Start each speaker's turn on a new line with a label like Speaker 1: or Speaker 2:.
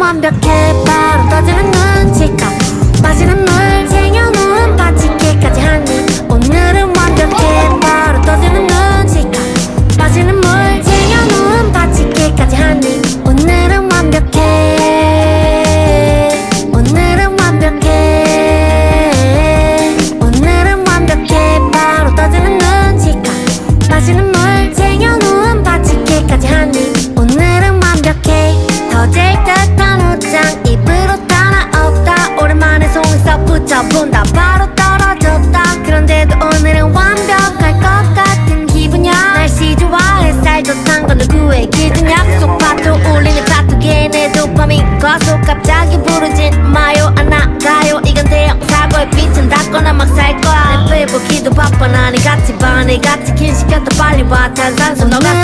Speaker 1: 완벽해. 바로 떠지는 눈 붙여본다 바로 떨어졌다. 그런데도 오늘은 완벽할 것 같은 기분이야. 날씨 좋아 햇살 좋단 건 누구의 기준 약속 파도 울리는 카톡에 내 도파민 과속 갑자기 부르진 마요. 안 나가요. 이건 대형 사고의 빛은 닿거나 막 살 거야. 내 빼보기도 바빠. 나니 같이 봐내 같이 긴 시켰다. 빨리 와. 탄산수 너 같아 와 완벽해 봐